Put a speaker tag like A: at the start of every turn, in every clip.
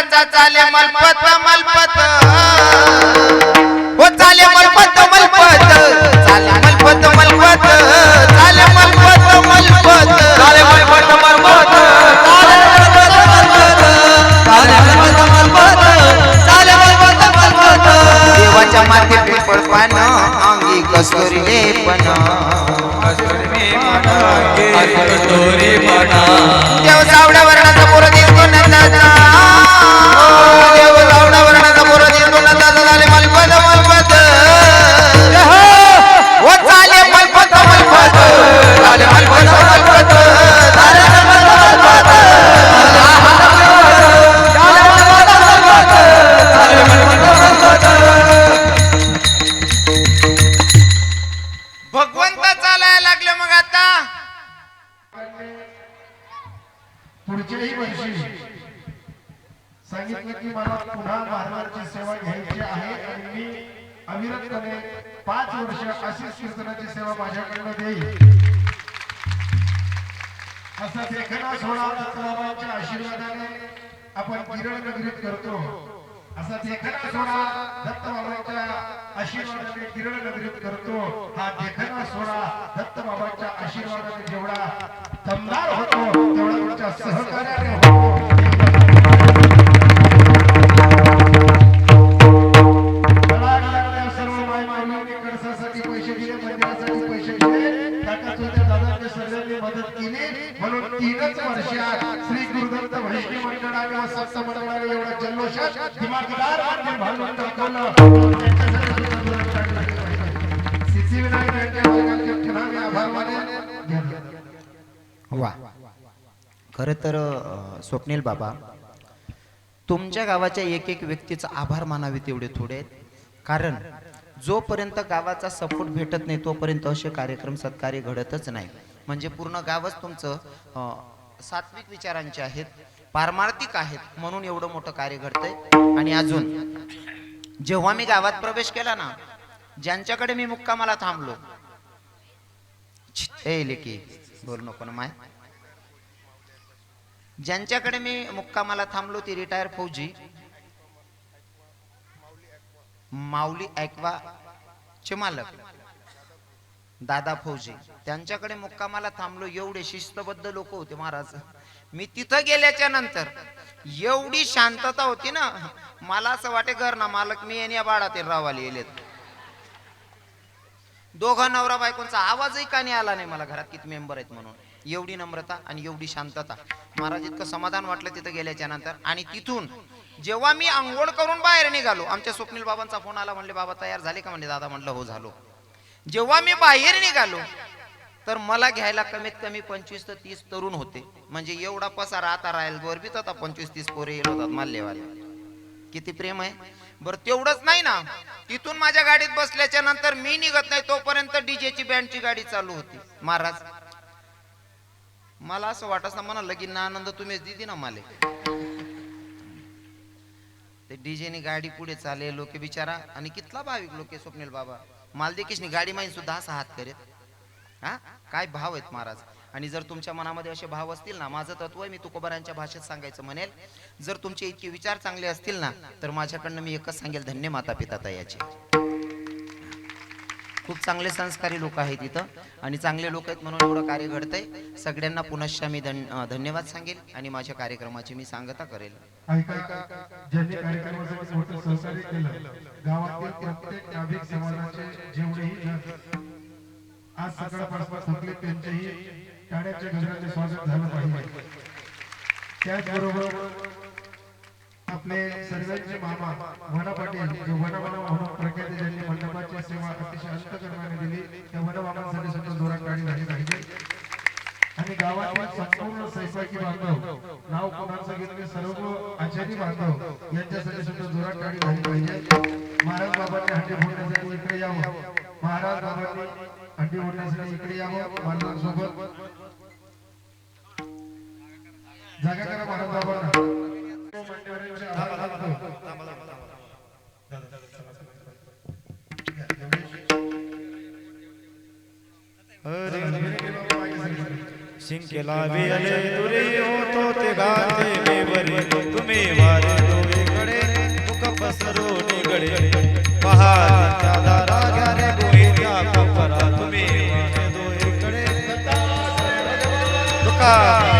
A: नंदाचा चाले मलपत मलपत. हो चाले मलपत मलपत. चाले मलपत मलपत. चाले मलपत मलपत.
B: चाले मलपत मलपत. चाले मलपत मलपत. चाले मलपत मलपत. चाले मलपत मलपत.
A: देवाच्या माथे पिंपळ पान. अंगी कस्तुरी पण
B: कस्तुरी म्हणा
A: भगवंत चालायला लागलं मग आता?
C: पुढच्याही वर्षी सांगितलं की मला पुन्हा महाराजांची सेवा घ्यायची आहे आणि मी अविरतपणे पाच वर्ष अशीच कीर्तनाची सेवा माझ्याकडनं देईल असा देखना सोहळा दत्तबाबांच्या आशीर्वादाने आपण किरण नगरीत करतो. असा देखना सोहळा दत्तबाबांच्या आशीर्वादाने किरण नगरीत करतो हा देखना सोहळा दत्तबाबांच्या आशीर्वादाने जेवढा दमदार होतो तेवढा तुमच्या सहकार्याने होतो. दिमागदार मंदिर बांधून सिद्धिविनायक यांच्या आभार
A: वा. खरं तर स्वप्नील बाबा तुमच्या गावाच्या एक एक व्यक्तीचा आभार मानावे तेवढे थोडे कारण जोपर्यंत गावाचा सपोर्ट भेटत नाही तोपर्यंत असे कार्यक्रम सत्कार्य घडतच नाही. म्हणजे पूर्ण गावच तुमचं सात्विक विचारांचे आहेत पारमार्थिक आहेत म्हणून एवढं मोठं कार्य घडतंय. आणि अजून जेव्हा मी गावात प्रवेश केला ना ज्यांच्याकडे मी मुक्कामाला थांबलो ए लेकी बोल नको ना माय. ज्यांच्याकडे मी मुक्कामाला थांबलो ती रिटायर फौजी माऊली ऐकवा चे मालक. दादा फौजे त्यांच्याकडे मुक्कामाला थांबलो एवढे शिस्तबद्ध लोक होते महाराज. मी तिथं गेल्याच्यानंतर एवढी शांतता होती ना मला असं वाटे घर ना मालक मी आणि या बाळातील रावाले येलेत. दोघं नवरा बायकोंचा आवाजही का नाही आला नाही मला घरात किती मेंबर आहेत म्हणून. एवढी नम्रता आणि एवढी शांतता. महाराज इतकं समाधान वाटलं तिथं गेल्याच्यानंतर. आणि तिथून जेव्हा मी आंघोळ करून बाहेर निघालो आमच्या स्वप्नील बाबांचा फोन आला म्हणले बाबा तयार झाले का? म्हणले दादा म्हटलं हो झालो. जेव्हा मी बाहेर निघालो तर मला घ्यायला कमीत कमी पंचवीस ते तीस तरुण होते. म्हणजे एवढा पसारा आता राहील बरबीत आता पंचवीस तीस पोरे येत होतात माल्यवाले किती प्रेम आहे. बरं तेवढंच नाही ना. तिथून माझ्या गाडीत बसल्याच्या नंतर मी निघत नाही तोपर्यंत डीजेची बँडची गाडी चालू होती. महाराज मला असं वाटत ना म्हणा लगीन ना आनंद तुम्हीच दिदी ना माले. ते डीजेनी गाडी पुढे चाले लोके बिचारा. आणि कितला भाविक लोके स्वप्नील बाबा? मालदेकीशनी गाडी माहीत सुद्धा असा हात करेत. हा? काय भाव आहेत महाराज? आणि जर तुमच्या मनामध्ये असे भाव असतील ना माझं तत्व आहे मी तुकोबारांच्या भाषेत सांगायचं म्हणेल. जर तुमचे इतके विचार चांगले असतील ना तर माझ्याकडनं मी एकच सांगेल धन्य माता पिता याचे खूप चांगले संस्कारी लोक आहेत इथं. आणि चांगले लोक आहेत म्हणून एवढं कार्य घडतंय. सगळ्यांना पुनश्च मी धन्यवाद सांगेल. आणि माझ्या कार्यक्रमाची मी सांगता करेल.
C: टाळ्याच्या स्वागत झालं पाहिजे. त्याचबरोबर आपले सर्वांचे मामा वना पाटील जे वनमामा म्हणून प्रख्यात ज्यांनी मंडपाची सेवा अतिशय अंतकरणाने दिली त्या वनमामांसाठी सुद्धा जोरात टाळी झाली पाहिजे. आणि गावातील संपूर्ण सैसाकी बांधव नाव कोणाचं घेतले सर्व आचारी बांधव यांच्यासाठी सुद्धा जोरात टाळी झाली पाहिजे. महाराज बाबांनी हंडी फोडण्यासाठी इकडे यावं. महाराज बाबांनी हंडी फोडण्यासाठी इकडे यावं मालकांसोबत जागा करा महाराज बाबांना शिंके
D: लावे अले तुरे होतो ते गाते बेवरे तुम्ही वारे दोरीकडे मुख पसरो निगडे। कपरा। तुम्ही वारे तुका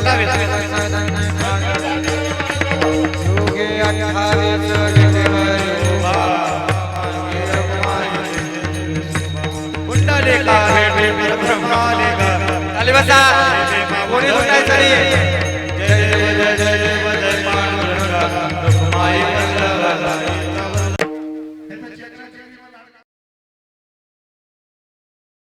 D: David, David, David, David, David, David.
B: りました。ご。